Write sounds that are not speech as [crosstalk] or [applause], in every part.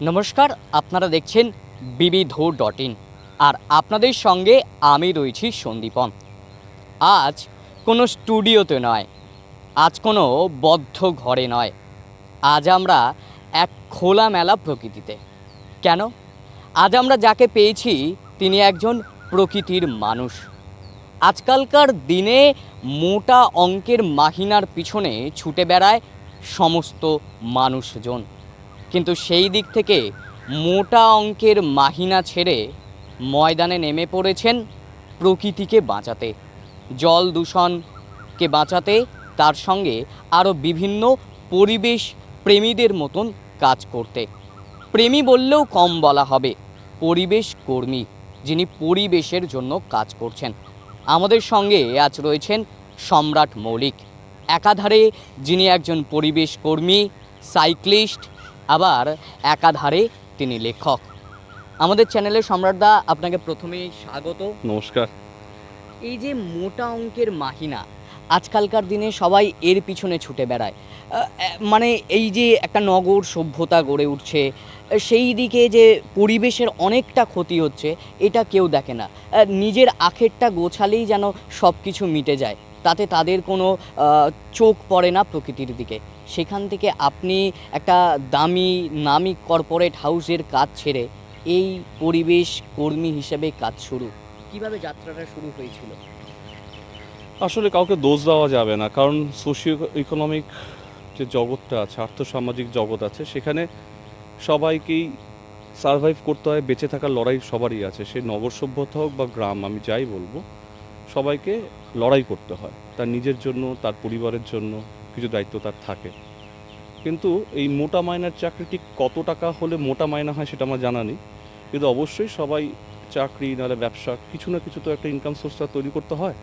নমস্কার, আপনারা দেখছেন বিবিধ ডট ইন আর আপনাদের সঙ্গে আমি রয়েছি সন্দীপন আজ কোনো স্টুডিওতে নয়, আজ কোনো বদ্ধ ঘরে নয়, আজ আমরা এক খোলামেলা প্রকৃতিতে। কেন? আজ আমরা যাকে পেয়েছি তিনি একজন প্রকৃতির মানুষ। আজকালকার দিনে মোটা অঙ্কের মাহিনার পিছনে ছুটে বেড়ায় সমস্ত মানুষজন। কিন্তু সেই দিক থেকে মোটা অঙ্কের মাহিনা ছেড়ে ময়দানে নেমে পড়েছেন প্রকৃতিকে বাঁচাতে। জল দূষণকে বাঁচাতে তার সঙ্গে আরও বিভিন্ন পরিবেশ প্রেমীদের মতন কাজ করতে। প্রেমী বললেও কম বলা হবে, পরিবেশ কর্মী যিনি পরিবেশের জন্য কাজ করছেন। আমাদের সঙ্গে আজ রয়েছেন সম্রাট মৌলিক। একাধারে যিনি একজন পরিবেশ কর্মী, সাইক্লিস্ট আবার একাধারে তিনি লেখক। আমাদের চ্যানেলে সম্রাটদা আপনাকে প্রথমেই স্বাগত। নমস্কার। এই যে মোটা অঙ্কের মাহিনা আজকালকার দিনে সবাই এর পিছনে ছুটে বেড়ায়। মানে এই যে একটা নগর সভ্যতা গড়ে উঠছে সেই দিকে যে পরিবেশের অনেকটা ক্ষতি হচ্ছে এটা কেউ দেখে না। নিজের আখেরটা গোছালেই যেন সব কিছু মিটে যায় তাতে তাদের কোনো চোখ পড়ে না প্রকৃতির দিকে। সেখান থেকে আপনি একটা দামি, নামি কর্পোরেট হাউসের কাজ ছেড়ে এই পরিবেশ কর্মী হিসেবে কাজ শুরু। কীভাবে যাত্রাটা শুরু হয়েছিল? আসলে কাউকে দোষ দেওয়া যাবে না, কারণ সোশিও ইকোনমিক যে জগৎটা আছে, আর্থসামাজিক জগৎ আছে, সেখানে সবাইকেই সারভাইভ করতে হয়, বেঁচে থাকার লড়াই সবারই আছে। সে নগর সভ্যতা হোক বা গ্রাম, আমি যাই বলব, সবাইকে লড়াই করতে হয়, তার নিজের জন্য, তার পরিবারের জন্য। কিছু দায়িত্ব তার থাকে। কিন্তু এই মোটা মাইনার চাকরিটি কত টাকা হলে মোটা মাইনা হয় সেটা আমার জানা নেই। কিন্তু অবশ্যই সবাই চাকরি, নাহলে ব্যবসা, কিছু না কিছু তো একটা ইনকাম সোর্স তৈরি করতে হয়।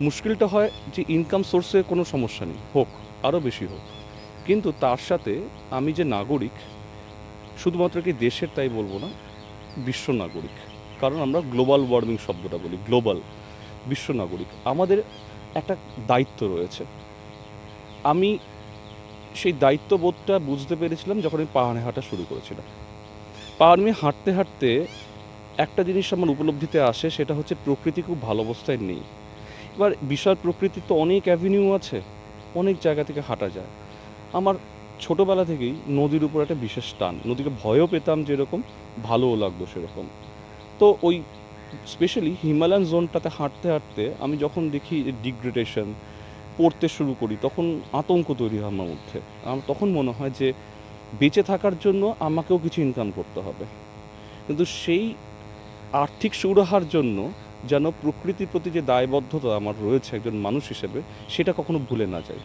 মুশকিলটা হয় যে ইনকাম সোর্সে কোনো সমস্যা নেই, হোক আরও বেশি হোক। কিন্তু তার সাথে আমি যে নাগরিক, শুধুমাত্র কি দেশের তাই বলব না, বিশ্ব নাগরিক। কারণ আমরা গ্লোবাল ওয়ার্মিং শব্দটা বলি গ্লোবাল বিশ্ব নাগরিক। আমাদের একটা দায়িত্ব রয়েছে। আমি সেই দায়িত্ববোধটা বুঝতে পেরেছিলাম যখন আমি পাহাড়ে হাঁটা শুরু করেছিলাম। পাহাড় নিয়ে হাঁটতে হাঁটতে একটা জিনিস আমার উপলব্ধিতে আসে, সেটা হচ্ছে প্রকৃতি খুব ভালো অবস্থায় নেই। এবার বিশাল প্রকৃতির তো অনেক অ্যাভিনিউ আছে, অনেক জায়গা থেকে হাঁটা যায়। আমার ছোটোবেলা থেকেই নদীর উপর একটা বিশেষ টান, নদীকে ভয়ও পেতাম যেরকম, ভালোও লাগতো সেরকম। তো ওই স্পেশালি হিমালয়ান জোনটাতে হাঁটতে হাঁটতে আমি যখন দেখি ডিগ্রেডেশন পড়তে শুরু করি, তখন আতঙ্ক তৈরি হয় আমার মধ্যে। আমার তখন মনে হয় যে বেঁচে থাকার জন্য আমাকেও কিছু ইনকাম করতে হবে। কিন্তু সেই আর্থিক সুরাহার জন্য যেন প্রকৃতির প্রতি যে দায়বদ্ধতা আমার রয়েছে একজন মানুষ হিসেবে, সেটা কখনো ভুলে না যায়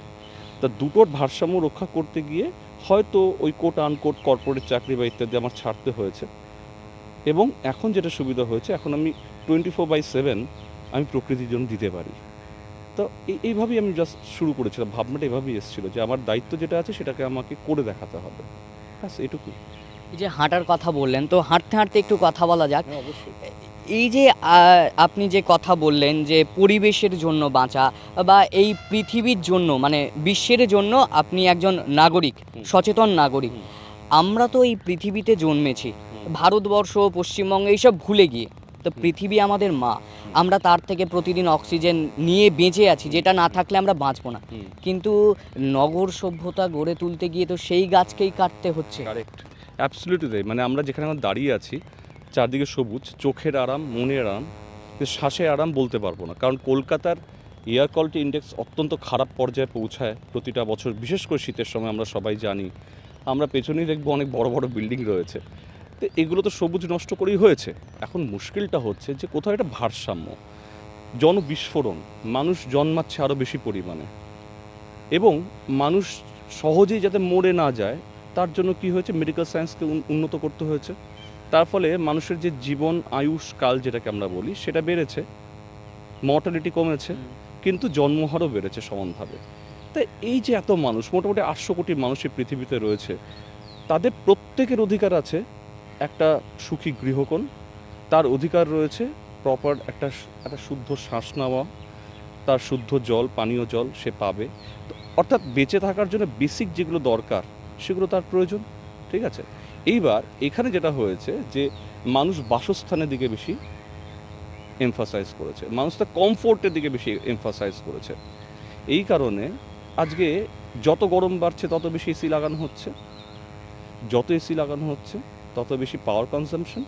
তা দুটোর ভারসাম্য রক্ষা করতে গিয়ে হয়তো ওই কোট আনকোট কর্পোরেট চাকরি বা ইত্যাদি আমার ছাড়তে হয়েছে। এবং এখন যেটা সুবিধা হয়েছে, এখন আমি টোয়েন্টি ফোর বাই সেভেন আমি প্রকৃতির জন্য দিতে পারি। তো এই এইভাবেই আমি জাস্ট শুরু করেছিলাম ভাবনাটা এভাবেই এসেছিল যে আমার দায়িত্ব যেটা আছে সেটাকে আমাকে করে দেখাতে হবে। ব্যাস এটুকুই। এই যে হাঁটার কথা বললেন তো হাঁটতে হাঁটতে একটু কথা বলা যাক। হ্যাঁ এই যে আপনি যে কথা বললেন যে পরিবেশের জন্য বাঁচা বা এই পৃথিবীর জন্য মানে বিশ্বের জন্য আপনি একজন নাগরিক সচেতন নাগরিক আমরা তো এই পৃথিবীতে জন্মেছি ভারতবর্ষ পশ্চিমবঙ্গ এইসব ভুলে গিয়ে। তো পৃথিবী আমাদের মা। আমরা তার থেকে প্রতিদিন অক্সিজেন নিয়ে বেঁচে আছি যেটা না থাকলে আমরা বাঁচবো না। কিন্তু নগর সভ্যতা গড়ে তুলতে গিয়ে তো সেই গাছকেই কাটতে হচ্ছে। কারেক্ট অ্যাবসলিউটলি তাই মানে আমরা যেখানে আমরা দাঁড়িয়ে আছি চারদিকে সবুজ চোখের আরাম মনের আরাম কিন্তু শ্বাসের আরাম বলতে পারব না। কারণ কলকাতার এয়ার কোয়ালিটি ইন্ডেক্স অত্যন্ত খারাপ পর্যায়ে পৌঁছায় প্রতিটা বছর বিশেষ করে শীতের সময় আমরা সবাই জানি। আমরা পেছনেই দেখব অনেক বড় বড় বিল্ডিং রয়েছে। তো এগুলো তো সবুজ নষ্ট করেই হয়েছে। এখন মুশকিলটা হচ্ছে যে কোথাও একটা ভারসাম্য জনবিস্ফোরণ মানুষ জন্মাচ্ছে আরও বেশি পরিমাণে। এবং মানুষ সহজেই যাতে মরে না যায় তার জন্য কি হয়েছে? মেডিকেল সায়েন্সকে উন্নত করতে হয়েছে। তার ফলে মানুষের যে জীবন আয়ুষ কাল যেটাকে আমরা বলি সেটা বেড়েছে। মর্টালিটি কমেছে কিন্তু জন্মহারও বেড়েছে সমানভাবে। তাই এই যে এত মানুষ মোটামুটি আটশো কোটি মানুষ এই পৃথিবীতে রয়েছে তাদের প্রত্যেকের অধিকার আছে একটা সুখী গৃহকোণ। তার অধিকার রয়েছে প্রপার একটা একটা শুদ্ধ শ্বাস নেওয়া, তার শুদ্ধ জল, পানীয় জল সে পাবে। অর্থাৎ বেঁচে থাকার জন্য বেসিক যেগুলো দরকার, সেগুলো তার প্রয়োজন, ঠিক আছে? এইবার এখানে যেটা হয়েছে যে মানুষ বাসস্থানের দিকে বেশি এমফাসাইজ করেছে, মানুষ তার কমফোর্টের দিকে বেশি এমফাসাইজ করেছে। এই কারণে আজকে যত গরম বাড়ছে তত বেশি এসি লাগানো হচ্ছে, যত এসি লাগানো হচ্ছে তত বেশি পাওয়ার কনজাম্পশন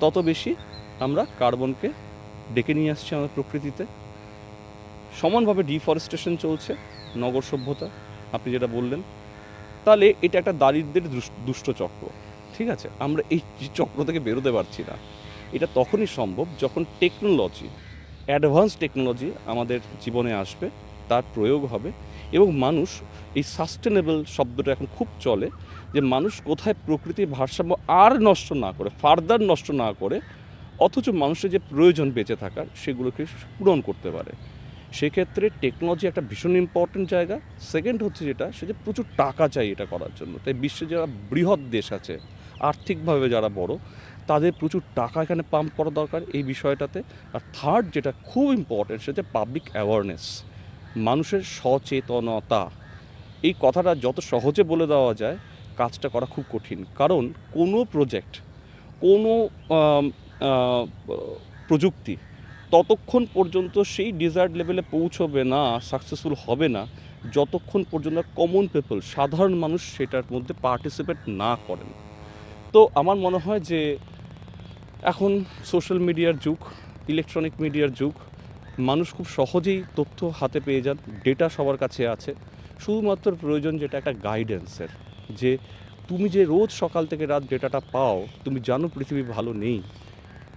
তত বেশি আমরা কার্বনকে ডেকে নিয়ে আসছি আমাদের প্রকৃতিতে। সমানভাবে ডিফরেস্টেশন চলছে, নগর সভ্যতা, আপনি যেটা বললেন। তাহলে এটা একটা দারিদ্রের দুষ- দুষ্ট চক্র, ঠিক আছে? আমরা এই চক্র থেকে বেরোতে পারছি না। এটা তখনই সম্ভব যখন টেকনোলজি অ্যাডভান্স টেকনোলজি আমাদের জীবনে আসবে, তার প্রয়োগ হবে। এবং মানুষ, এই সাস্টেনেবল শব্দটা এখন খুব চলে, যে মানুষ কোথায় প্রকৃতির ভারসাম্য আর নষ্ট না করে ফার্দার নষ্ট না করে, অথচ মানুষের যে প্রয়োজন বেঁচে থাকার, সেগুলোকে পূরণ করতে পারে। সেক্ষেত্রে টেকনোলজি একটা ভীষণ ইম্পর্টেন্ট জায়গা। সেকেন্ড হচ্ছে যেটা, সে যে প্রচুর টাকা চাই এটা করার জন্য। তাই বিশ্বে যারা বৃহৎ দেশ আছে, আর্থিকভাবে যারা বড়, তাদের প্রচুর টাকা এখানে পাম্প করা দরকার এই বিষয়টাতে। আর থার্ড যেটা খুব ইম্পর্টেন্ট সেটা পাবলিক অ্যাওয়ারনেস মানুষের সচেতনতা। এই কথাটা যত সহজে বলে দেওয়া যায়, কাজটা করা খুব কঠিন। কারণ কোনো প্রজেক্ট কোনো প্রযুক্তি ততক্ষণ পর্যন্ত সেই ডিজায়ার্ড লেভেলে পৌঁছবে না সাকসেসফুল হবে না, যতক্ষণ পর্যন্ত কমন পিপল সাধারণ মানুষ সেটার মধ্যে পার্টিসিপেট না করেন। তো আমার মনে হয় যে এখন সোশ্যাল মিডিয়ার যুগ ইলেকট্রনিক মিডিয়ার যুগ মানুষ খুব সহজেই তথ্য হাতে পেয়ে যান ডেটা সবার কাছে আছে। শুধুমাত্র প্রয়োজন যেটা একটা গাইডেন্সের যে তুমি যে রোজ সকাল থেকে রাত ডেটাটা পাও, তুমি জানো পৃথিবী ভালো নেই।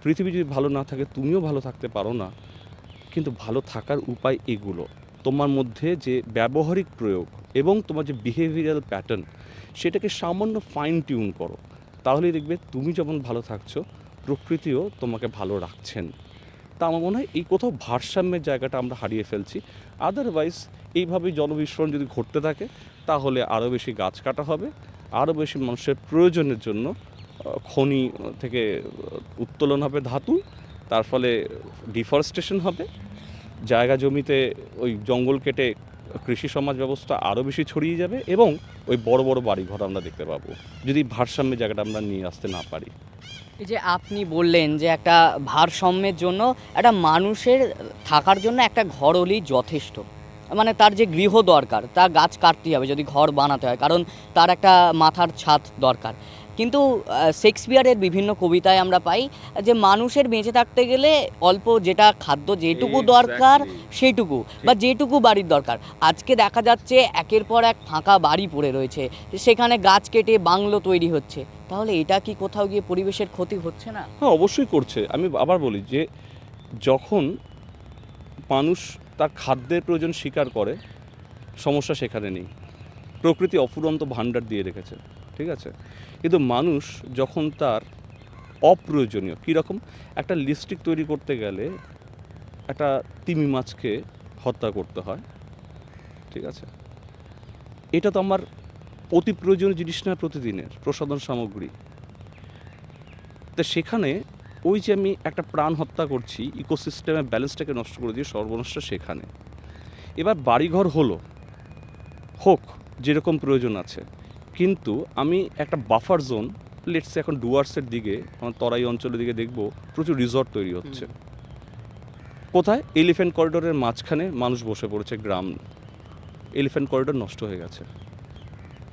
পৃথিবী যদি ভালো না থাকে, তুমিও ভালো থাকতে পারো না। কিন্তু ভালো থাকার উপায় এগুলো। তোমার মধ্যে যে ব্যবহারিক প্রয়োগ এবং তোমার যে বিহেভিয়ারাল প্যাটার্ন সেটাকে সামান্য ফাইন টিউন করো। তাহলেই দেখবে তুমি যেমন ভালো থাকছো, প্রকৃতিও তোমাকে ভালো রাখছেন। তা আমার মনে হয় এই কোথাও ভারসাম্যের জায়গাটা আমরা হারিয়ে ফেলছি। আদারওয়াইজ এইভাবে জনবিস্ফোরণ যদি ঘটতে থাকে, তাহলে আরও বেশি গাছ কাটা হবে, আরও বেশি মানুষের প্রয়োজনের জন্য খনি থেকে উত্তোলন হবে ধাতু, তার ফলে ডিফরেস্টেশন হবে, জায়গা জমিতে ওই জঙ্গল কেটে কৃষি সমাজ ব্যবস্থা আরও বেশি ছড়িয়ে যাবে এবং ওই বড় বড় বাড়িঘর আমরা দেখতে পাবো। যদি ভারসাম্যের জায়গাটা আমরা নিয়ে আসতে না পারি। এই যে আপনি বললেন যে একটা ভারসাম্যের জন্য, একটা মানুষের থাকার জন্য একটা ঘর হলেই যথেষ্ট। মানে তার যে গৃহ দরকার তা গাছ কাটতেই হবে যদি ঘর বানাতে হয়, কারণ তার একটা মাথার ছাদ দরকার। কিন্তু শেক্সপিয়ারের বিভিন্ন কবিতায় আমরা পাই যে মানুষের বেঁচে থাকতে গেলে অল্প যেটা খাদ্য যেটুকু দরকার সেইটুকু বা যেটুকু বাড়ির দরকার। আজকে দেখা যাচ্ছে একের পর এক ফাঁকা বাড়ি পড়ে রয়েছে সেখানে গাছ কেটে বাংলো তৈরি হচ্ছে। তাহলে এটা কি কোথাও গিয়ে পরিবেশের ক্ষতি হচ্ছে না? হ্যাঁ অবশ্যই করছে। আমি আবার বলি যে যখন মানুষ তার খাদ্যের প্রয়োজন স্বীকার করে সমস্যা সেখানে নেই। প্রকৃতি অফুরন্ত ভাণ্ডার দিয়ে রেখেছে। ঠিক আছে? কিন্তু মানুষ যখন তার অপ্রয়োজনীয়, কীরকম? একটা লিপস্টিক তৈরি করতে গেলে একটা তিমি মাছকে হত্যা করতে হয়, ঠিক আছে? এটা তো আমার অতি প্রয়োজনীয় জিনিস না প্রতিদিনের প্রসাধন সামগ্রী। তো সেখানে ওই যে আমি একটা প্রাণ হত্যা করছি ইকোসিস্টেমের ব্যালেন্সটাকে নষ্ট করে দিয়ে সর্বনষ্ট সেখানে। এবার বাড়িঘর হলো, হোক, যেরকম প্রয়োজন আছে। কিন্তু আমি একটা বাফার জোন লেটসে এখন ডুয়ার্সের দিকে আমার তরাই অঞ্চলের দিকে দেখব প্রচুর রিসর্ট তৈরি হচ্ছে। কোথায়? এলিফ্যান্ট করিডোরের মাঝখানে মানুষ বসে পড়েছে গ্রাম। এলিফ্যান্ট করিডোর নষ্ট হয়ে গেছে।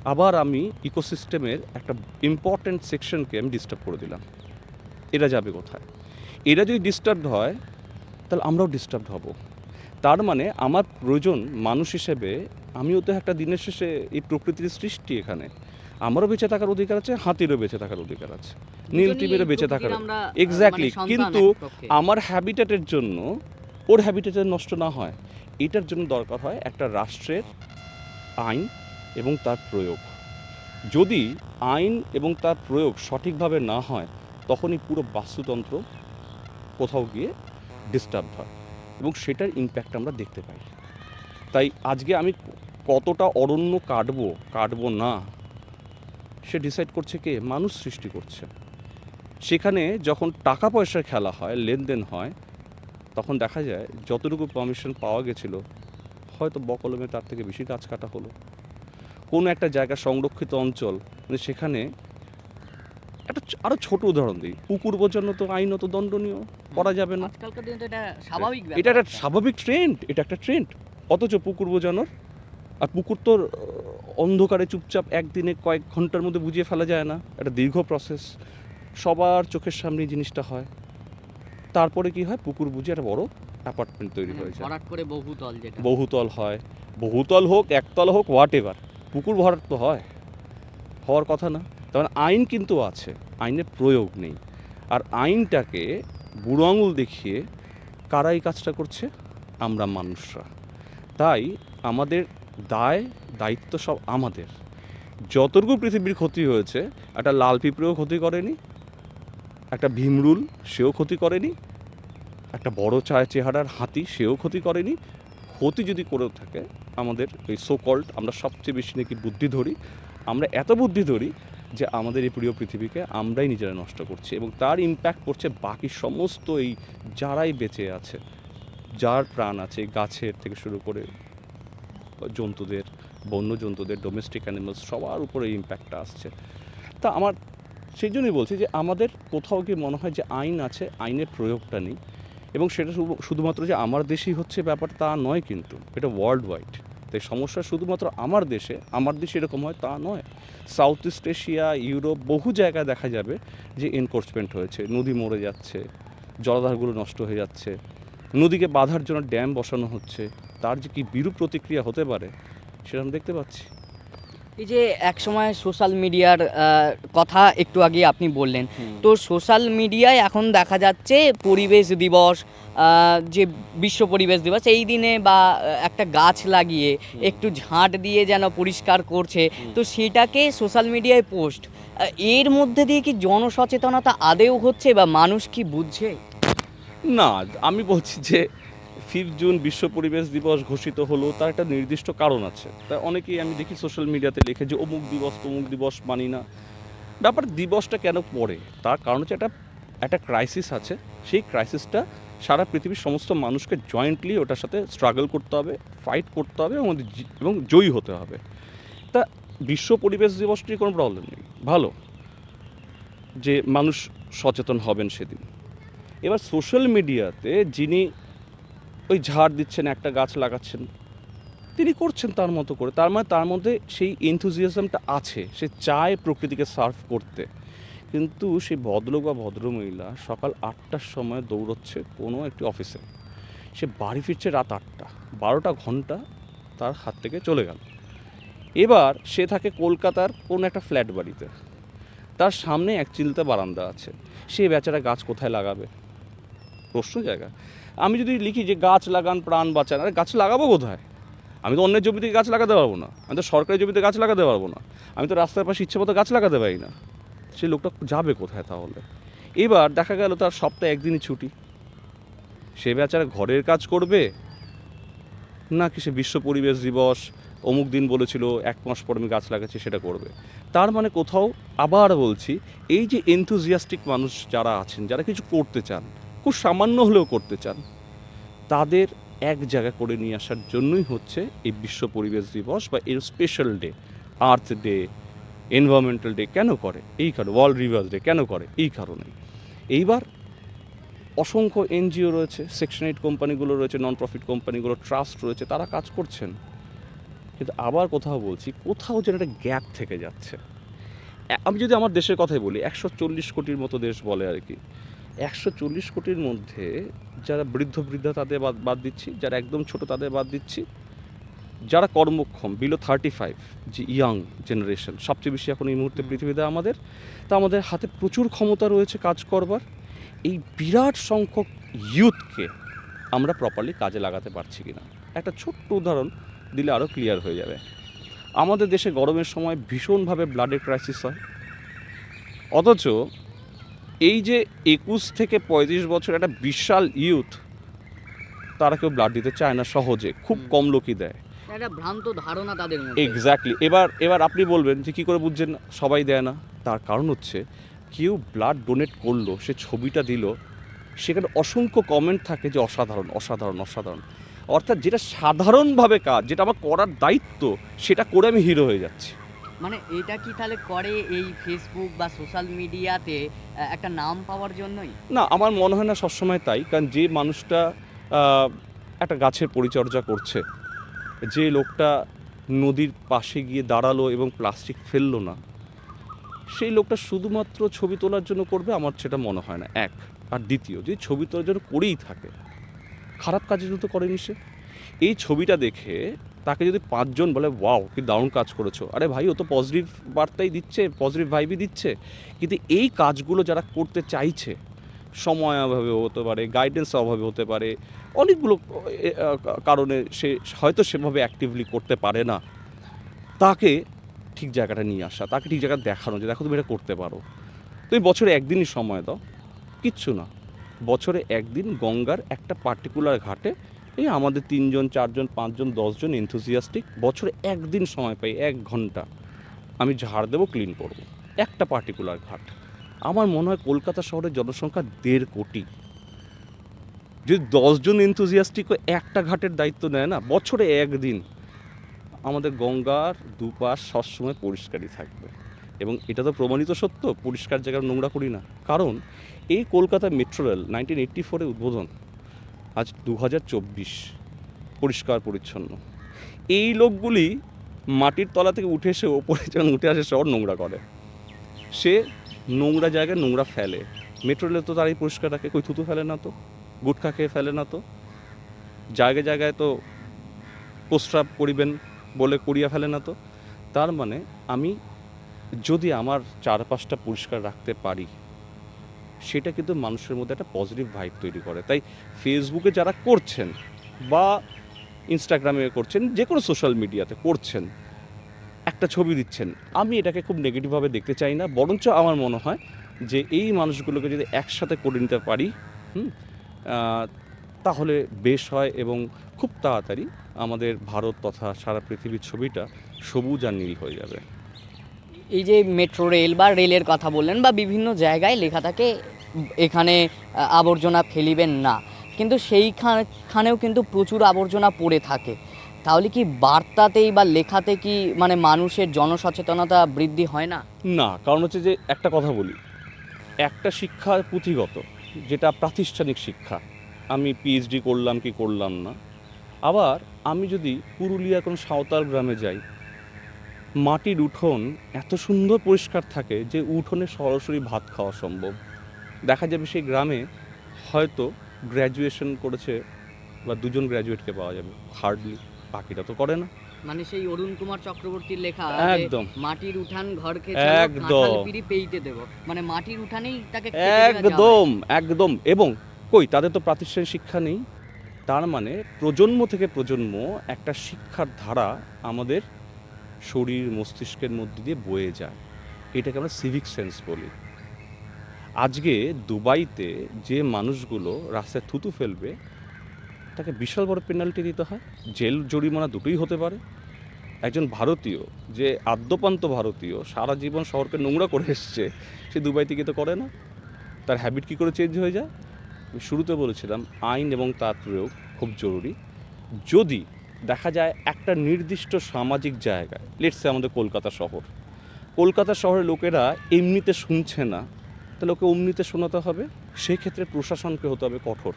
আবার আমি ইকোসিস্টেমের একটা ইম্পর্ট্যান্ট সেকশনকে আমি ডিস্টার্ব করে দিলাম। এরা যাবে কোথায়? এরা যদি ডিস্টার্বড হয় তাহলে আমরাও ডিস্টার্বড হব। তার মানে আমার প্রয়োজন মানুষ হিসেবে আমিও তো একটা দিনের শেষে এই প্রকৃতির সৃষ্টি এখানে। আমারও বেঁচে থাকার অধিকার আছে হাতিরও বেঁচে থাকার অধিকার আছে। নীল টিমেরও বেঁচে থাকার এক্স্যাক্টলি কিন্তু আমার হ্যাবিটেটের জন্য ওর হ্যাবিটেটের নষ্ট না হয় এটার জন্য দরকার হয় একটা রাষ্ট্রের আইন এবং তার প্রয়োগ। যদি আইন এবং তার প্রয়োগ সঠিকভাবে না হয় তখনই পুরো বাস্তুতন্ত্র কোথাও গিয়ে ডিস্টার্ব হয়। এবং সেটার ইম্প্যাক্ট আমরা দেখতে পাই। তাই আজকে আমি কতটা অরণ্য কাটবো কাটবো না, সে ডিসাইড করছে কে? মানুষ সৃষ্টি করছে। সেখানে যখন টাকা পয়সার খেলা হয়, লেনদেন হয়, তখন দেখা যায় যতটুকু পারমিশন পাওয়া গেছিল, হয়তো বকলমে তার থেকে বেশি গাছ কাটা হলো। কোনো একটা জায়গা সংরক্ষিত অঞ্চল মানে সেখানে একটা আরও ছোট উদাহরণ দিই। পুকুর বোঝানো তো আইনত দণ্ডনীয় করা যাবে না। আজকালকার দিনে তো এটা স্বাভাবিক এটা একটা স্বাভাবিক ট্রেন্ড এটা একটা ট্রেন্ড অথচ পুকুর বোঝানোর আর পুকুর তো অন্ধকারে চুপচাপ একদিনে কয়েক ঘণ্টার মধ্যে বুঝিয়ে ফেলা যায় না। একটা দীর্ঘ প্রসেস সবার চোখের সামনে জিনিসটা হয়। তারপরে কি হয়? পুকুর বুঝে একটা বড় অ্যাপার্টমেন্ট তৈরি হয়ে যায়। ভরাট করে বহুতল যেটা। বহুতল হয়। বহুতল হোক একতল হোক হোয়াট এভার পুকুর ভরাট তো হয়। হওয়ার কথা না। তার মানে আইন কিন্তু আছে, আইনের প্রয়োগ নেই। আর আইনটাকে বুড়ো আঙুল দেখিয়ে কারা এই কাজটা করছে? আমরা মানুষরা। তাই আমাদের দায়, দায়িত্ব সব আমাদের। যতটুকু পৃথিবীর ক্ষতি হয়েছে, একটা লাল পিঁপড়েও ক্ষতি করেনি, একটা ভীমরুল সেও ক্ষতি করেনি, একটা বড় চায় চেহারার হাতি সেও ক্ষতি করেনি। ক্ষতি যদি করেও থাকে, আমাদের এই সো কল্ড আমরা সবচেয়ে বেশি নাকি বুদ্ধি ধরি, আমরা এত বুদ্ধি ধরি যে আমাদের এই প্রিয় পৃথিবীকে আমরাই নিজেরা নষ্ট করছি এবং তার ইম্প্যাক্ট পড়ছে বাকি সমস্ত এই যারাই বেঁচে আছে, যার প্রাণ আছে গাছের থেকে শুরু করে জন্তুদের, বন্য জন্তুদের ডোমেস্টিক অ্যানিমালস সবার উপরে ইম্প্যাক্টটা আসছে। তা আমার সেই জন্যই বলছি যে আমাদের কোথাও কি মনে হয় যে আইন আছে, আইনের প্রয়োগটা নেই এবং সেটা শুধু- শুধুমাত্র যে আমার দেশেই হচ্ছে ব্যাপার তা নয় কিন্তু, এটা ওয়ার্ল্ড ওয়াইড তাই সমস্যা শুধুমাত্র আমার দেশে আমার দেশে এরকম হয়, তা নয়। সাউথ ইস্ট এশিয়া ইউরোপ বহু জায়গায় দেখা যাবে যে এনকোর্সমেন্ট হয়েছে, নদী মরে যাচ্ছে, জলাধারগুলো নষ্ট হয়ে যাচ্ছে, নদীকে বাঁধার জন্য ড্যাম বসানো হচ্ছে, তার যে কি বিরূপ প্রতিক্রিয়া হতে পারে, সেটা আমি দেখতে পাচ্ছি। এই যে একসময় সোশ্যাল মিডিয়ার কথা একটু আগে আপনি বললেন। তো সোশ্যাল মিডিয়ায় এখন দেখা যাচ্ছে পরিবেশ দিবস যে বিশ্ব পরিবেশ দিবস এই দিনে বা একটা গাছ লাগিয়ে একটু ঝাঁট দিয়ে যেন পরিষ্কার করছে তো সেটাকে সোশ্যাল মিডিয়ায় পোস্ট এর মধ্যে দিয়ে কি জনসচেতনতা আদেও হচ্ছে বা মানুষ কি বুঝছে? না আমি বলছি যে ফিফথ জুন বিশ্ব পরিবেশ দিবস ঘোষিত হলো, তার একটা নির্দিষ্ট কারণ আছে। তা অনেকেই আমি দেখি সোশ্যাল মিডিয়াতে লিখে যে, অমুক দিবস, তমুক দিবস মানি না। ব্যাপার দিবসটা কেন পড়ে? তার কারণ হচ্ছে একটা একটা ক্রাইসিস আছে। সেই ক্রাইসিসটা সারা পৃথিবীর সমস্ত মানুষকে জয়েন্টলি ওটার সাথে স্ট্রাগল করতে হবে ফাইট করতে হবে এবং এবং জয়ী হতে হবে। তা বিশ্ব পরিবেশ দিবসটির কোনো প্রবলেম নেই। ভালো। যে মানুষ সচেতন হবেন সেদিন। এবার সোশ্যাল মিডিয়াতে যিনি ওই ঝাড় দিচ্ছেন, একটা গাছ লাগাচ্ছেন। তিনি করছেন তার মতো করে। তার মানে তার মধ্যে সেই এনথুজিয়াজমটা আছে। সে চায় প্রকৃতিকে সার্ভ করতে। কিন্তু সেই ভদ্রলোক বা ভদ্রমহিলা সকাল আটটার সময় দৌড়চ্ছে কোনো একটি অফিসে সে বাড়ি ফিরছে রাত আটটা। বারোটা ঘণ্টা তার হাত থেকে চলে গেল। এবার সে থাকে কলকাতার কোনো একটা ফ্ল্যাট বাড়িতে। তার সামনে এক চিলতে বারান্দা আছে। সে বেচারা গাছ কোথায় লাগাবে? প্রশ্ন জায়গা। আমি যদি লিখি যে গাছ লাগান, প্রাণ বাঁচান, আরে গাছ লাগাবো কোথায়? আমি তো অন্যের জমিতে গাছ লাগাতে পারব না। আমি তো সরকারি জমিতে গাছ লাগাতে পারব না। আমি তো রাস্তার পাশে ইচ্ছে মতো গাছ লাগাতে পারি না। সেই লোকটা যাবে কোথায় তাহলে? এবার দেখা গেল তার সপ্তাহে একদিনই ছুটি। সে বেচারা ঘরের কাজ করবে? না কি সে বিশ্ব পরিবেশ দিবস অমুক দিন বলেছিল, এক মাস পর আমি গাছ লাগাচ্ছি, সেটা করবে। তার মানে কোথাও আবার বলছি, এই যে এনথুজিয়াস্টিক মানুষ যারা আছেন, যারা কিছু করতে চান খুব সামান্য হলেও করতে চান। তাদের এক জায়গা করে নিয়ে আসার জন্যই হচ্ছে এই বিশ্ব পরিবেশ দিবস বা এর special day earth day environmental day কেন করে? এই কারণে ওয়ার্ল্ড রিভার্স ডে কেন করে? এই কারণে এইবার অসংখ্য এনজিও রয়েছে সেকশন এইট কোম্পানিগুলো রয়েছে নন প্রফিট কোম্পানিগুলো ট্রাস্ট রয়েছে, তারা কাজ করছেন। কিন্তু আবার কোথাও বলছি, কোথাও যেন একটা গ্যাপ থেকে যাচ্ছে। আমি যদি আমার দেশের কথাই বলি, একশো চল্লিশ কোটির মতো দেশ বলে আর কি। একশো চল্লিশ কোটির মধ্যে যারা বৃদ্ধ বৃদ্ধা তাদের বাদ বাদ দিচ্ছি যারা একদম ছোট তাদের বাদ দিচ্ছি। যারা কর্মক্ষম বিলো থার্টি ফাইভ যে ইয়াং জেনারেশন সবচেয়ে বেশি এখন এই মুহূর্তে পৃথিবীতে আমাদের তা আমাদের হাতে প্রচুর ক্ষমতা রয়েছে কাজ করবার। এই বিরাট সংখ্যক ইউথকে আমরা প্রপারলি কাজে লাগাতে পারছি কিনা? একটা ছোট্ট উদাহরণ দিলে আরও ক্লিয়ার হয়ে যাবে। আমাদের দেশে গরমের সময় ভীষণভাবে ব্লাডের ক্রাইসিস হয়। অথচ এই যে একুশ থেকে পঁয়ত্রিশ বছর একটা বিশাল ইউথ তারা কেউ ব্লাড দিতে চায় না সহজে খুব কম লোকই দেয়। একটা ভ্রান্ত ধারণা তাদের এক্স্যাক্টলি এবার এবার আপনি বলবেন যে কী করে বুঝছেন সবাই দেয় না। তার কারণ হচ্ছে কেউ ব্লাড ডোনেট করল সে ছবিটা দিল সেখানে অসংখ্য কমেন্ট থাকে যে অসাধারণ অসাধারণ অসাধারণ। অর্থাৎ যেটা সাধারণভাবে কাজ যেটা আমার করার দায়িত্ব সেটা করে আমি হিরো হয়ে যাচ্ছি। মানে এটা কি তাহলে করে এই ফেসবুক বা সোশ্যাল মিডিয়াতে একটা নাম পাওয়ার জন্যই? না, আমার মনে হয় না সবসময় তাই, কারণ যে মানুষটা একটা গাছের পরিচর্যা করছে, যে লোকটা নদীর পাশে গিয়ে দাঁড়াল এবং প্লাস্টিক ফেলল না, সেই লোকটা শুধুমাত্র ছবি তোলার জন্য করবে আমার সেটা মনে হয় না, এক। আর দ্বিতীয়, যে ছবি তোলার জন্য করেই থাকে, খারাপ কাজের জন্য তো করেনি সে। এই ছবিটা দেখে তাকে যদি পাঁচজন বলে, ওয়াও, কি দারুণ কাজ করেছ। আরে ভাই, ও তো পজিটিভ বার্তাই দিচ্ছে পজিটিভ ভাইবই দিচ্ছে। কিন্তু এই কাজগুলো যারা করতে চাইছে, সময় অভাবে হতে পারে গাইডেন্স অভাবে হতে পারে, অনেকগুলো কারণে সে, হয়তো সেভাবে অ্যাক্টিভলি করতে পারে না। তাকে ঠিক জায়গাটা নিয়ে আসা, তাকে ঠিক জায়গা দেখানো যে, দেখো তুমি এটা করতে পারো। তুমি বছরে একদিনই সময় দাও, কিচ্ছু না। বছরে একদিন গঙ্গার একটা পার্টিকুলার ঘাটে এই আমাদের তিনজন, চারজন, পাঁচজন, দশজন এনথুজিয়াস্টিক বছরে একদিন সময় পাই, এক ঘণ্টা। আমি ঝাড় দেবো ক্লিন করব। একটা পার্টিকুলার ঘাট। আমার মনে হয় কলকাতা শহরের জনসংখ্যা দেড় কোটি। যদি দশজন এনথুজিয়াস্টিক একটা ঘাটের দায়িত্ব নেয় না, বছরে একদিন। আমাদের গঙ্গার দুপাশ সবসময় পরিষ্কারই থাকবে। এবং এটা তো প্রমাণিত সত্য, পরিষ্কার জায়গায় নোংরা করি না। কারণ এই Kolkata metro rail nineteen eighty ফোরে উদ্বোধন আজ দু হাজার চব্বিশ। পরিষ্কার, পরিচ্ছন্ন। এই লোকগুলি মাটির তলা থেকে উঠে এসে ওপরে যখন উঠে আসে শহর নোংরা করে। সে নোংরা জায়গায় নোংরা ফেলে। মেট্রো রেলে তো তারাই পরিষ্কার রাখে কই, থুতু ফেলে না তো? গুটখা খেয়ে ফেলে না তো? জায়গায় জায়গায় তো প্রস্রাব করিবেন বলে করিয়া ফেলে না তো? তার মানে আমি যদি আমার চারপাশটা পরিষ্কার রাখতে পারি সেটা কিন্তু মানুষের মধ্যে একটা পজিটিভ ভাইব তৈরি করে। তাই ফেসবুকে যারা করছেন বা ইনস্টাগ্রামে করছেন যে কোনো সোশ্যাল মিডিয়াতে করছেন একটা ছবি দিচ্ছেন আমি এটাকে খুব নেগেটিভভাবে দেখতে চাই না বরঞ্চ আমার মনে হয় যে এই মানুষগুলোকে যদি একসাথে করে নিতে পারি হুম, তাহলে বেশ হয় এবং খুব তাড়াতাড়ি আমাদের ভারত তথা সারা পৃথিবীর ছবিটা সবুজ আর নীল হয়ে যাবে। এই যে মেট্রো রেল বা রেলের কথা বললেন বা বিভিন্ন জায়গায় লেখা থাকে এখানে আবর্জনা ফেলিবেন না। কিন্তু সেইখানেও কিন্তু প্রচুর আবর্জনা পড়ে থাকে। তাহলে কি বার্তাতেই বা লেখাতে কি মানে মানুষের জনসচেতনতা বৃদ্ধি হয় না? না, কারণ হচ্ছে যে, একটা কথা বলি। একটা শিক্ষা পুঁথিগত, যেটা প্রাতিষ্ঠানিক শিক্ষা। আমি পিএইচডি করলাম কি করলাম না। আবার আমি যদি পুরুলিয়া কোনো সাঁওতাল গ্রামে যাই, মাটির উঠোন এত সুন্দর পরিষ্কার থাকে যে, উঠোনে সরাসরি ভাত খাওয়া সম্ভব। দেখা যাবে সেই গ্রামে হয়তো গ্র্যাজুয়েশন করেছে বা দুজন গ্র্যাজুয়েটকে পাওয়া যাবে। হার্ডলি বাকিটা তো করে না। মানে সেই অরুণ কুমার চক্রবর্তীর লেখা একদম। মাটির উঠান ঘরকে একদম। পেইতে দেব। মানে মাটির উঠানেই তাকে। একদম একদম। এবং কই তাদের তো প্রাতিষ্ঠানিক শিক্ষা নেই। তার মানে প্রজন্ম থেকে প্রজন্ম একটা শিক্ষার ধারা আমাদের শরীর মস্তিষ্কের মধ্যে দিয়ে বয়ে যায়। এটাকে আমরা সিভিক সেন্স বলি। আজকে দুবাইতে যে মানুষগুলো রাস্তায় থুতু ফেলবে, তাকে বিশাল বড় পেনাল্টি দিতে হয়। জেল জরিমানা দুটোই হতে পারে। একজন ভারতীয়, যে আদ্যপান্ত ভারতীয়, সারা জীবন শহরকে নোংরা করে এসছে, সে দুবাই থেকে তো করে না। তার হ্যাবিট কী করে চেঞ্জ হয়ে যায়? আমি শুরুতে বলেছিলাম, আইন এবং তার প্রয়োগ খুব জরুরি। যদি দেখা যায় একটা নির্দিষ্ট সামাজিক জায়গায় লেটসে আমাদের কলকাতা শহর, কলকাতা শহরের লোকেরা এমনিতে শুনছে না তাহলে ওকে অমনিতে শোনাতে হবে সেক্ষেত্রে প্রশাসনকে হতে হবে কঠোর।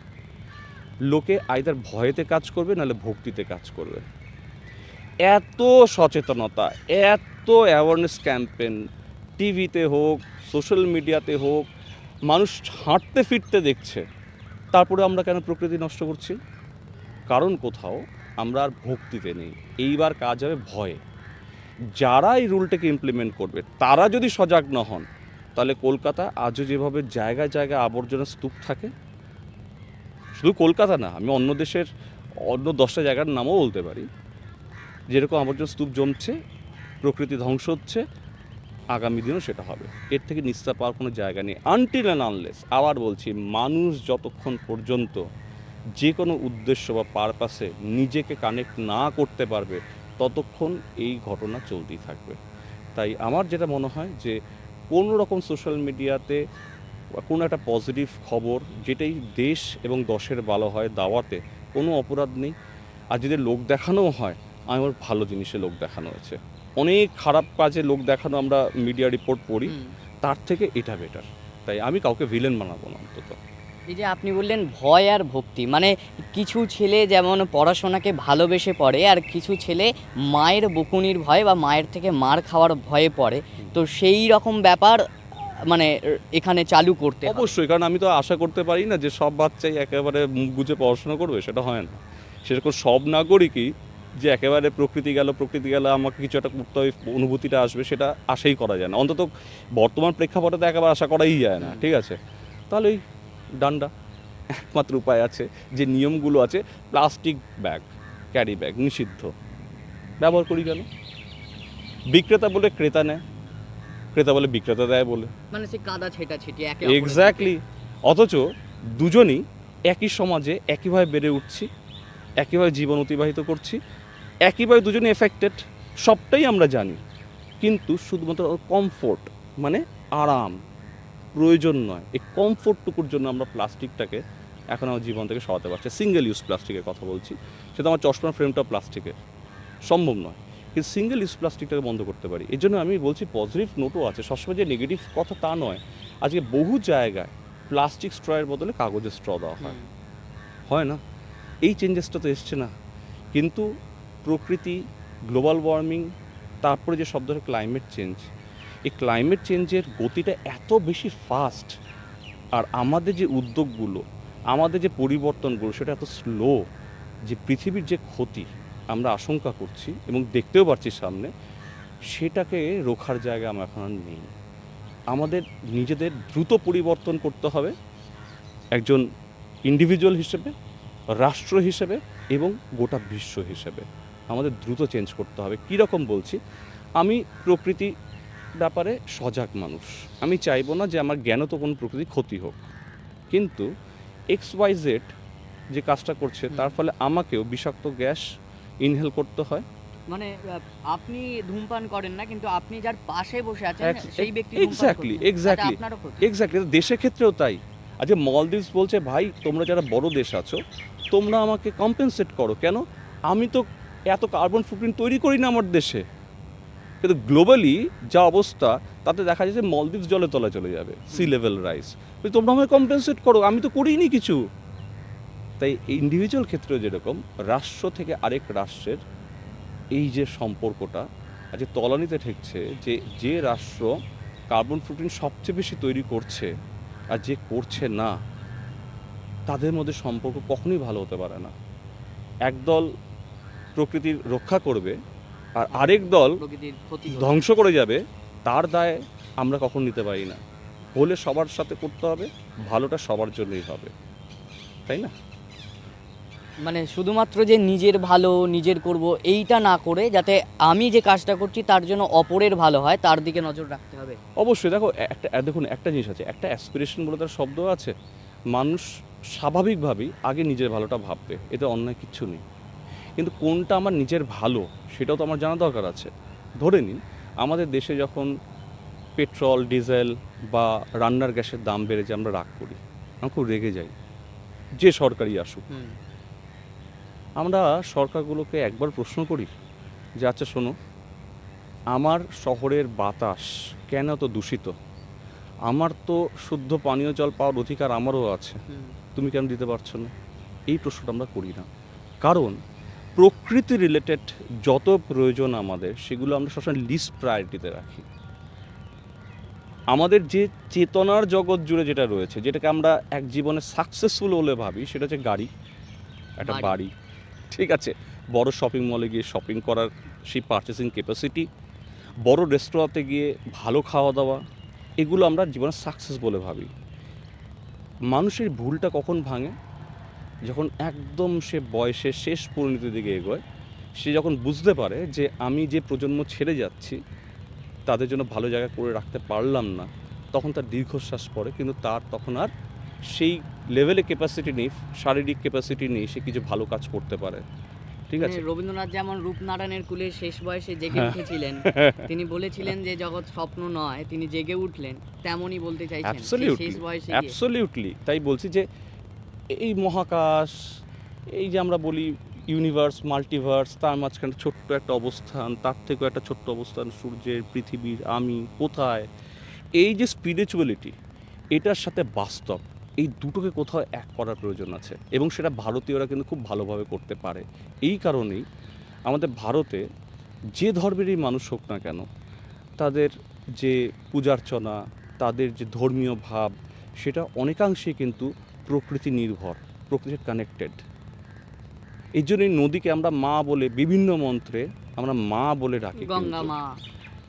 লোকে আইদার ভয়েতে কাজ করবে নাহলে ভক্তিতে কাজ করবে। এত সচেতনতা, এত অ্যাওয়ারনেস ক্যাম্পেন টিভিতে হোক সোশ্যাল মিডিয়াতে হোক, মানুষ হাঁটতে ফিরতে দেখছে, তারপরে আমরা কেন প্রকৃতি নষ্ট করছি? কারণ কোথাও আমরা আর ভক্তিতে নেই, এইবার কাজ হবে ভয়ে। যারা এই রুলটাকে ইমপ্লিমেন্ট করবে, তারা যদি সজাগ না হন তাহলে কলকাতা আজও যেভাবে জায়গায় জায়গায় আবর্জনা স্তূপ থাকে, শুধু কলকাতা না, আমি অন্য দেশের অন্য দশটা জায়গার নামও বলতে পারি, যেরকম আবর্জনা স্তূপ জমছে, প্রকৃতি ধ্বংস হচ্ছে, আগামী দিনও সেটা হবে। এর থেকে নিস্তার পাওয়ার কোনো জায়গা নেই আনটিল অ্যান্ড আনলেস আবার বলছি, মানুষ যতক্ষণ পর্যন্ত যে কোনো উদ্দেশ্য বা পারপাসে নিজেকে কানেক্ট না করতে পারবে, ততক্ষণ এই ঘটনা চলতেই থাকবে। তাই আমার যেটা মনে হয় যে কোনো রকম সোশ্যাল মিডিয়াতে কোনো একটা পজিটিভ খবর যেটাই দেশ এবং দশের ভালো হয় দাওয়াতে কোনো অপরাধ নেই। আর যদি লোক দেখানোও হয় আমার ভালো জিনিসে লোক দেখানো হয়েছে। অনেক খারাপ কাজে লোক দেখানো আমরা মিডিয়া রিপোর্ট পড়ি তার থেকে এটা বেটার তাই আমি কাউকে ভিলেন বানাবো না অন্তত। এই যে আপনি বললেন ভয় আর ভক্তি মানে কিছু ছেলে যেমন পড়াশোনাকে ভালোবেসে পড়ে আর কিছু ছেলে মায়ের বকুনির ভয় বা মায়ের থেকে মার খাওয়ার ভয়ে পড়ে। তো সেই রকম ব্যাপার মানে এখানে চালু করতে অবশ্যই কারণ আমি তো আশা করতে পারি না যে সব বাচ্চাই একেবারে মুখ গুজে পড়াশোনা করবে সেটা হয় না। সেরকম সব নাগরিকই যে একেবারে প্রকৃতি গেল প্রকৃতি গেল আমাকে কিছু একটা করতে হবে অনুভূতিটা আসবে সেটা আশাই করা যায় না। অন্তত বর্তমান প্রেক্ষাপটে তো একেবারে আশা করাই যায় না ঠিক আছে? তাহলে ডান্ডা একমাত্র উপায় আছে যে নিয়মগুলো আছে প্লাস্টিক ব্যাগ ক্যারি ব্যাগ নিষিদ্ধ। ব্যবহার করি কেন? বিক্রেতা বলে ক্রেতা নেয় ক্রেতা বলে বিক্রেতা দেয় বলে। মানে সে কাদা ছেটা ছিটি একে এক্স্যাক্টলি অথচ দুজনই একই সমাজে একইভাবে বেড়ে উঠছি একইভাবে জীবন অতিবাহিত করছি একইভাবে দুজনে এফেক্টেড সবটাই আমরা জানি। কিন্তু শুধুমাত্র কমফোর্ট মানে আরাম। প্রয়োজন নয়। এই কমফোর্টটুকুর জন্য আমরা প্লাস্টিকটাকে এখন আমার জীবন থেকে সরাতে পারছি। সিঙ্গেল ইউজ প্লাস্টিকের কথা বলছি। সেটা আমার চশমার ফ্রেমটা প্লাস্টিকের সম্ভব নয়। কিন্তু সিঙ্গেল ইউজ প্লাস্টিকটাকে বন্ধ করতে পারি। এই জন্য আমি বলছি পজিটিভ নোটও আছে। সবসময় যে নেগেটিভ কথা তা নয়। আজকে বহু জায়গায় প্লাস্টিক স্ট্রয়ের বদলে কাগজের স্ট্র দেওয়া হয়। হয় না? এই চেঞ্জেসটা তো এসছে না। কিন্তু প্রকৃতি গ্লোবাল ওয়ার্মিং তারপরে যে শব্দ ক্লাইমেট চেঞ্জ এই ক্লাইমেট চেঞ্জের গতিটা এত বেশি ফাস্ট আর আমাদের যে উদ্যোগগুলো, আমাদের যে পরিবর্তনগুলো, সেটা এত স্লো যে পৃথিবীর যে ক্ষতি আমরা আশঙ্কা করছি এবং দেখতেও পাচ্ছি সামনে, সেটাকে রোখার জায়গা আমার এখন আর নেই। আমাদের নিজেদের দ্রুত পরিবর্তন করতে হবে, একজন ইন্ডিভিজুয়াল হিসেবে, রাষ্ট্র হিসেবে এবং গোটা বিশ্ব হিসেবে। আমাদের দ্রুত চেঞ্জ করতে হবে। কীরকম বলছি? আমি প্রকৃতি ব্যাপারে সজাগ মানুষ। আমি চাইব না যে আমার জ্ঞানত কোনো প্রকৃতি ক্ষতি হোক। কিন্তু এক্স ওয়াই জেড যে কাজটা করছে তার ফলে আমাকেও বিষাক্ত গ্যাস ইনহেল করতে হয়। মানে আপনি ধূমপান করেন না কিন্তু আপনি যার পাশে বসে আছেন সেই ব্যক্তি. আপনারও ক্ষতি। এক্স্যাক্টলি দেশের ক্ষেত্রেও তাই। আজকে মলদ্বীপস বলছে ভাই তোমরা যারা বড় দেশ আছো তোমরা আমাকে কম্পেনসেট করো। কেন? আমি তো এত কার্বন ফুটপ্রিন্ট তৈরি করি না আমার দেশে। কিন্তু গ্লোবালি যা অবস্থা তাতে দেখা যাচ্ছে মলদ্বীপস জলে তলা চলে যাবে সি লেভেল রাইস তোমরা আমাকে কম্পেনসেট করো আমি তো করিনি কিছু। তাই ইন্ডিভিজুয়াল ক্ষেত্রেও যেরকম রাষ্ট্র থেকে আরেক রাষ্ট্রের এই যে সম্পর্কটা আজকে তলানিতে ঠেকছে যে যে রাষ্ট্র কার্বন ফুটপ্রিন্ট সবচেয়ে বেশি তৈরি করছে আর যে করছে না তাদের মধ্যে সম্পর্ক কখনোই ভালো হতে পারে না। একদল প্রকৃতির রক্ষা করবে আর আরেক দল। ধ্বংস করে যাবে তার দায় আমরা কখন নিতে পারি না। হলে সবার সাথে করতে হবে ভালোটা সবার জন্যই হবে। তাই না? মানে শুধুমাত্র যে নিজের ভালো নিজের করব এইটা না করে যাতে আমি যে কাজটা করছি তার জন্য অপরের ভালো হয় তার দিকে নজর রাখতে হবে। অবশ্যই দেখো একটা দেখুন একটা জিনিস আছে একটা অ্যাসপিরেশন বলে তার শব্দ আছে। মানুষ স্বাভাবিকভাবেই আগে নিজের ভালোটা ভাববে এতে অন্যায় কিচ্ছু নেই। কিন্তু কোনটা আমার নিজের ভালো সেটাও তো আমার জানা দরকার আছে। ধরে নিন আমাদের দেশে যখন পেট্রোল ডিজেল বা রান্নার গ্যাসের দাম বেড়ে যায় আমরা রাগ করি। আমরা খুব রেগে যাই। যে সরকারি আসুক। আমরা সরকারগুলোকে একবার প্রশ্ন করি যে আচ্ছা শোনো আমার শহরের বাতাস কেন এত দূষিত? আমার তো শুদ্ধ পানীয় জল পাওয়ার অধিকার আমারও আছে। তুমি কেন দিতে পারছ না? এই প্রশ্নটা আমরা করি না। কারণ প্রকৃতি রিলেটেড যত প্রয়োজন আমাদের সেগুলো আমরা সবসময় লিস্ট প্রায়োরিটিতে রাখি। আমাদের যে চেতনার জগৎ জুড়ে যেটা রয়েছে যেটাকে আমরা এক জীবনে সাকসেসফুল বলে ভাবি সেটা হচ্ছে গাড়ি একটা বাড়ি। বাড়ি। ঠিক আছে? বড় শপিং মলে গিয়ে শপিং করার সেই পারচেসিং ক্যাপাসিটি বড় রেস্তোরাঁতে গিয়ে ভালো খাওয়া দাওয়া এগুলো আমরা জীবনে সাকসেস বলে ভাবি। মানুষের ভুলটা কখন ভাঙে? যখন একদম সে বয়সের শেষ পরিণতির দিকে এগোয় সে যখন বুঝতে পারে যে আমি যে প্রজন্ম ছেড়ে যাচ্ছি তাদের জন্য ভালো জায়গা করে রাখতে পারলাম না তখন তার দীর্ঘশ্বাস পড়ে কিন্তু তার তখন আর সেই লেভেলে ক্যাপাসিটি নেই শারীরিক ক্যাপাসিটি নেই সে কিছু ভালো কাজ করতে পারে। ঠিক আছে? মানে রবীন্দ্রনাথ যেমন রূপনারায়ণের কুলে শেষ বয়সে জেগে হ্যাঁ। উঠেছিলেন [laughs] তিনি বলেছিলেন যে জগৎ স্বপ্ন নয় তিনি জেগে উঠলেন তেমনই বলতে চাইছেন শেষ বয়সে অ্যাবসলিউটলি তাই বলছি যে এই মহাকাশ, এই যে আমরা বলি ইউনিভার্স মাল্টিভার্স তার মাঝখানে ছোট্ট একটা অবস্থান, তার থেকেও একটা ছোট্ট অবস্থান, সূর্যের, পৃথিবীর, আমি, কোথায়? এই যে স্পিরিচুয়ালিটি এটার সাথে বাস্তব, এই দুটোকে কোথাও এক করার প্রয়োজন আছে এবং সেটা ভারতীয়রা কিন্তু খুব ভালোভাবে করতে পারে। এই কারণেই আমাদের ভারতে যে ধর্মেরই মানুষ হোক না কেন, তাদের যে পূজার্চনা, তাদের যে ধর্মীয় ভাব, সেটা অনেকাংশে কিন্তু প্রকৃতি নির্ভর প্রকৃতির কানেক্টেড এই জন্যই নদীকে আমরা মা বলে বিভিন্ন মন্ত্রে আমরা মা বলে ডাকি গঙ্গা মা।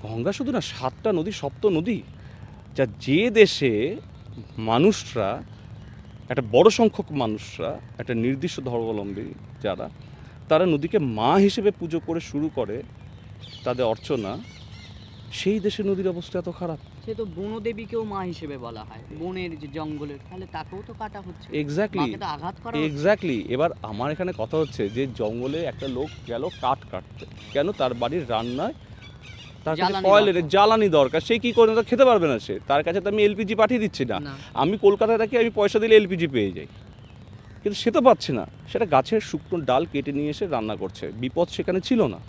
গঙ্গা শুধু না সাতটা নদী সপ্ত নদী যা যে দেশে মানুষরা একটা বড় সংখ্যক মানুষরা একটা নির্দিষ্ট ধর্মাবলম্বী যারা তারা নদীকে মা হিসেবে পুজো করে শুরু করে তাদের অর্চনা সেই দেশে নদীর অবস্থা এত খারাপ। সে তো বনদেবীকেও মা হিসেবে বলা হয়। বনের যে জঙ্গলের তাহলে তাকেও তো কাটা হচ্ছে। এক্স্যাক্টলি আঘাত করা এক্স্যাক্টলি এবার আমার এখানে কথা হচ্ছে যে জঙ্গলে একটা লোক গেল কাঠ কাটতে। কেন? তার বাড়ির রান্নায় তার কাছে জ্বালানি কয়লের দরকার। জ্বালানি দরকার। সে কি করে খেতে পারবে না সে। তার কাছে তো আমি এলপিজি পাঠিয়ে দিচ্ছি না। না। আমি কলকাতায় থাকি আমি পয়সা দিলে এলপিজি পেয়ে যাই। কিন্তু সে তো পাচ্ছে না। সেটা গাছের শুকনো ডাল কেটে নিয়ে এসে রান্না করছে। বিপদ সেখানে ছিল না।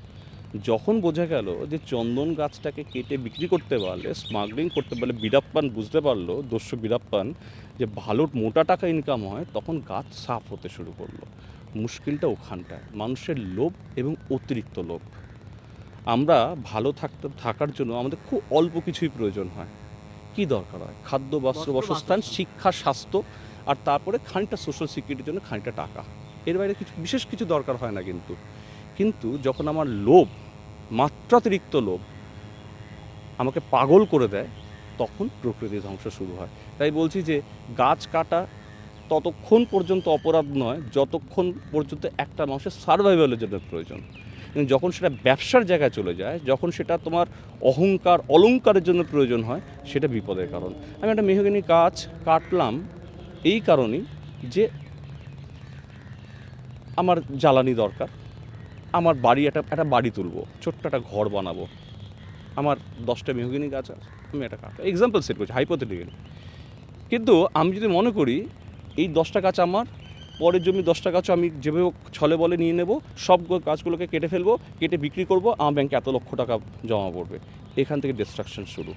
যখন বোঝা গেল যে চন্দন গাছটাকে কেটে বিক্রি করতে পারলে স্মাগলিং করতে পারলে বিরাপ্পান বুঝতে পারল দস্যু বিরাপ্পান যে ভালো মোটা টাকা ইনকাম হয় তখন গাছ সাফ হতে শুরু করল। মুশকিলটা ওখানটায়। মানুষের লোভ এবং অতিরিক্ত লোভ। আমরা ভালো থাকতে থাকার জন্য আমাদের খুব অল্প কিছুই প্রয়োজন হয়। কি দরকার হয়? খাদ্য বস্ত্র বাসস্থান। শিক্ষা স্বাস্থ্য আর তারপরে খানিকটা সোশ্যাল সিকিউরিটির জন্য খানিকটা টাকা। এর বাইরে কিছু বিশেষ কিছু দরকার হয় না কিন্তু। কিন্তু যখন আমার লোভ, মাত্রাতিরিক্ত লোভ আমাকে পাগল করে দেয়, তখন প্রকৃতি ধ্বংস শুরু হয়। তাই বলছি যে, গাছ কাটা ততক্ষণ পর্যন্ত অপরাধ নয়, যতক্ষণ পর্যন্ত একটা মানুষের সার্ভাইভালের জন্য প্রয়োজন। কিন্তু যখন সেটা ব্যবসার জায়গায় চলে যায়, যখন সেটা তোমার অহংকার অলংকারের জন্য প্রয়োজন হয়, সেটা বিপদের কারণ। আমি একটা মেহগিনি গাছ কাটলাম এই কারণেই যে আমার জ্বালানি দরকার। আমার বাড়ি একটা একটা বাড়ি তুলবো, ছোট্ট একটা ঘর বানাবো। আমার দশটা মেহগিনি গাছ আছে, আমি একটা কাটবো এক্সাম্পল সেট করছি হাইপোথেটিক্যালি কিন্তু আমি যদি মনে করি, এই দশটা গাছ আমার, পরের জমি দশটা গাছও আমি যেভাবে ছলে বলে নিয়ে নেব, সব গাছগুলোকে কেটে ফেলব, কেটে বিক্রি করব, আমার ব্যাংকে এত লক্ষ টাকা জমা পড়বে। এখান থেকে ডিস্ট্রাকশন শুরু।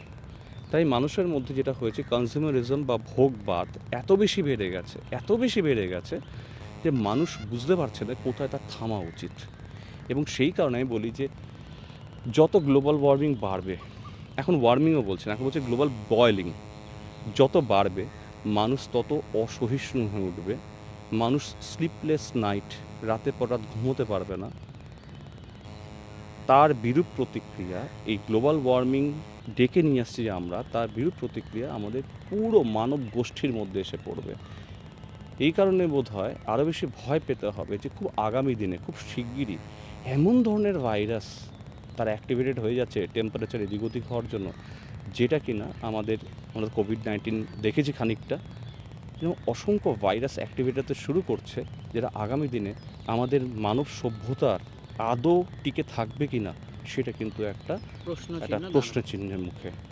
তাই মানুষের মধ্যে যেটা হয়েছে কনজিউমারিজম বা ভোগবাদ এত বেশি বেড়ে গেছে, এত বেশি বেড়ে গেছে, যে মানুষ বুঝতে পারছে না কোথায় তার থামা উচিত। এবং সেই কারণে আমি বলি যে যত গ্লোবাল ওয়ার্মিং বাড়বে, এখন ওয়ার্মিংও বলছে এখন বলছে গ্লোবাল বয়েলিং যত বাড়বে, মানুষ তত অসহিষ্ণু হয়ে উঠবে, মানুষ স্লিপলেস নাইট রাতের পর রাত ঘুমোতে পারবে না। তার বিরূপ প্রতিক্রিয়া, এই গ্লোবাল ওয়ার্মিং ডেকে নিয়ে আসছি যে আমরা, তার বিরূপ প্রতিক্রিয়া আমাদের পুরো মানব গোষ্ঠীর মধ্যে এসে পড়বে। এই কারণে বোধ হয় আরও বেশি ভয় পেতে হবে যে খুব আগামী দিনে, খুব শিগগিরই এমন ধরনের ভাইরাস তার অ্যাক্টিভেটেড হয়ে যাচ্ছে টেম্পারেচার এদিক ওদিক হওয়ার জন্য যেটা কি না আমাদের আমরা কোভিড নাইন্টিন দেখেছি খানিকটা এবং অসংখ্য ভাইরাস অ্যাক্টিভেট হতে শুরু করছে যেটা আগামী দিনে আমাদের মানব সভ্যতার আদৌ টিকে থাকবে কি না সেটা কিন্তু একটা প্রশ্ন একটা প্রশ্নের প্রশ্ন চিহ্নের মুখে।